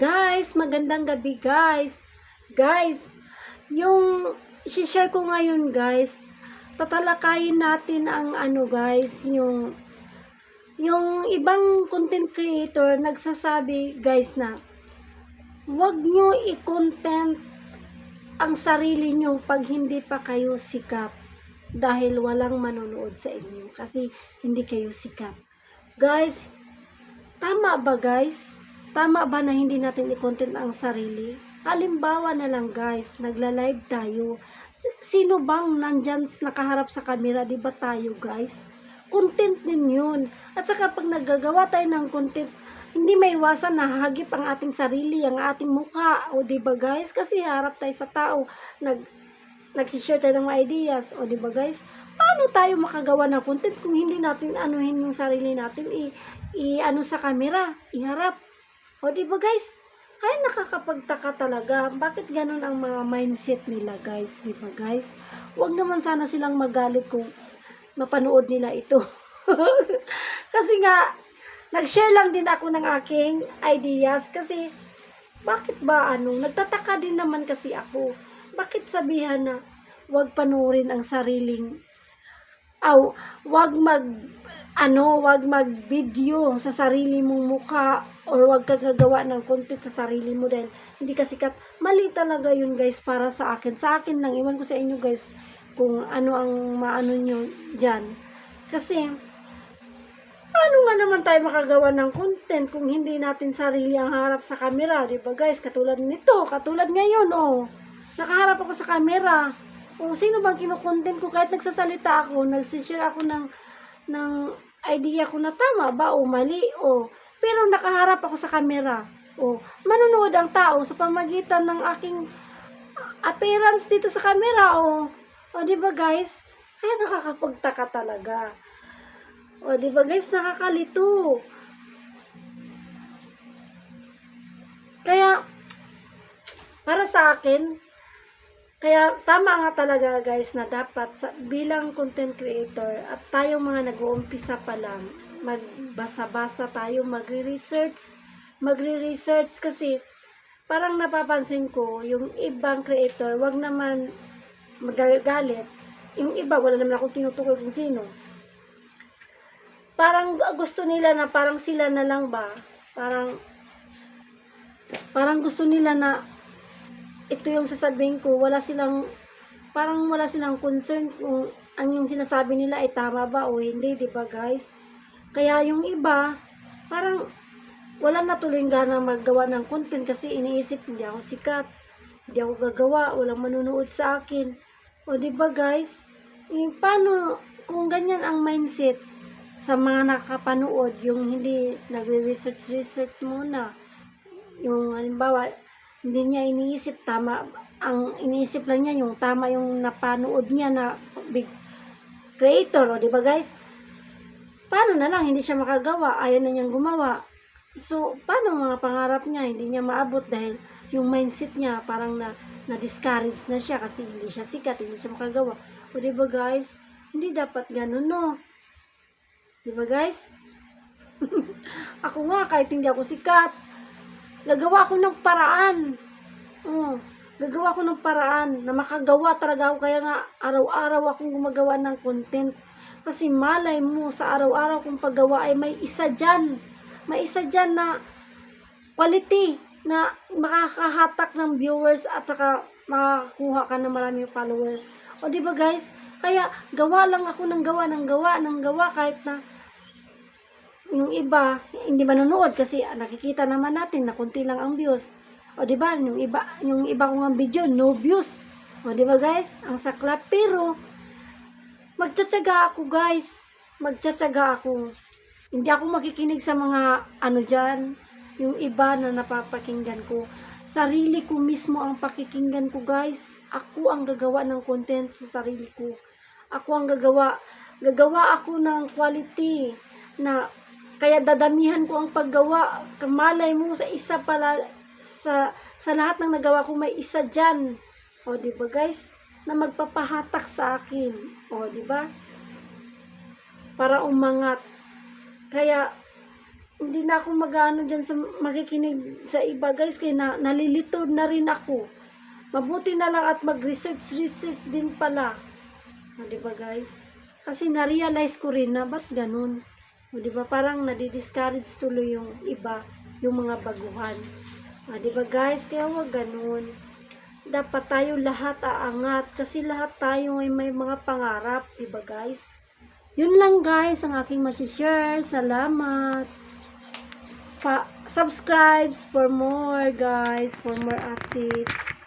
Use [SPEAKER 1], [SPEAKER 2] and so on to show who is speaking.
[SPEAKER 1] Guys, magandang gabi guys. Guys, yung share ko ngayon guys, tatalakayin natin ang ano guys, yung yung ibang content creator nagsasabi guys na wag nyo i-content ang sarili nyo pag hindi pa kayo sikat dahil walang manonood sa inyo kasi hindi kayo sikat. Guys, tama ba guys? Tama ba na hindi natin i-content ang sarili? Halimbawa na lang guys, nagla-live tayo. Sino bang nandyan nakaharap sa camera? Di ba tayo guys? Content din yun. At saka pag naggagawa tayo ng content, hindi may iwasan na hahagip ang ating sarili, ang ating mukha. O di ba guys? Kasi harap tayo sa tao. Nag, nagsishare tayo ng mga ideas. O di ba guys? Paano tayo makagawa ng content kung hindi natin anuhin yung sarili natin? I, i ano sa camera, iharap. O di ba guys? Kaya nakakapagtaka talaga. Bakit ganun ang mga mindset nila guys? Di ba guys? Huwag naman sana silang magalit kung mapanood nila ito. kasi nga, nag-share lang din ako ng aking ideas kasi bakit ba ano, nagtataka din naman kasi ako. Bakit sabihan na huwag panoorin ang sariling aw, wag mag ano, wag mag-video sa sarili mong mukha or wag ka gagawa ng content sa sarili mo dahil hindi ka sikat. Mali talaga yun guys para sa akin. Sa akin lang, iwan ko sa inyo guys kung ano ang maano nyo dyan. Kasi, paano nga naman tayo makagawa ng content kung hindi natin sarili ang harap sa camera, di ba guys? Katulad nito, katulad ngayon, oh. Nakaharap ako sa camera. O sino bang kinukontent ko kahit nagsasalita ako, nagsishare ako ng ng idea ko na tama ba o mali o pero nakaharap ako sa camera. O manonood ang tao sa pamagitan ng aking appearance dito sa camera o o di ba guys? Kaya nakakapagtaka talaga. O di ba guys, nakakalito. Kaya para sa akin, kaya tama nga talaga guys na dapat sa, bilang content creator at tayong mga nag-uumpisa pa lang, magbasa-basa tayo, magre-research, magre-research kasi parang napapansin ko yung ibang creator, wag naman magagalit. Yung iba, wala naman akong tinutukoy kung sino. Parang gusto nila na parang sila na lang ba? Parang parang gusto nila na ito yung sasabihin ko, wala silang, parang wala silang concern kung ang yung sinasabi nila ay tama ba o hindi, di ba guys? Kaya yung iba, parang wala na tuloy gana maggawa ng content kasi iniisip, hindi ako sikat, hindi ako gagawa, walang manunood sa akin. O di ba guys? Eh, paano kung ganyan ang mindset sa mga nakapanood, yung hindi nagre-research-research muna, yung halimbawa, hindi niya iniisip tama ang iniisip lang niya yung tama yung napanood niya na big creator o di ba guys? Paano na lang hindi siya makagawa ayaw na niyang gumawa. So paano mga pangarap niya hindi niya maabot dahil yung mindset niya parang na na discourage na siya kasi hindi siya sikat hindi siya makagawa. O di ba guys? Hindi dapat ganun no? Di ba guys? Ako nga kahit hindi ako sikat gagawa ko ng paraan. Oh, gagawa ko ng paraan na makagawa talaga ako. Kaya nga, araw-araw akong gumagawa ng content. Kasi malay mo, sa araw-araw kong paggawa ay may isa dyan. May isa dyan na quality na makakahatak ng viewers at saka makakuha ka ng maraming followers. O di ba guys? Kaya gawa lang ako ng gawa ng gawa ng gawa kahit na yung iba, hindi manonood kasi nakikita naman natin na konti lang ang views. O di ba yung iba, yung iba kong video, no views. O di ba guys? Ang saklap. Pero, magtsatsaga ako guys. Magtsatsaga ako. Hindi ako makikinig sa mga ano dyan, yung iba na napapakinggan ko. Sarili ko mismo ang pakikinggan ko guys. Ako ang gagawa ng content sa sarili ko. Ako ang gagawa. Gagawa ako ng quality na kaya dadamihan ko ang paggawa. Kamalay mo sa isa pala, sa, sa lahat ng nagawa ko, may isa dyan. O, di ba guys? Na magpapahatak sa akin. O, di ba? Para umangat. Kaya, hindi na ako mag-ano dyan sa makikinig sa iba guys kaya na, nalilito na rin ako. Mabuti na lang at mag-research research din pala. O, di ba guys? Kasi na-realize ko rin na ba't ganun? O, di ba parang nadi-discourage tuloy yung iba, yung mga baguhan. O, di ba guys? Kaya wag ganun. Dapat tayo lahat aangat kasi lahat tayo ay may mga pangarap, di ba guys? Yun lang guys ang aking masishare. Salamat. Pa subscribe for more guys, for more updates.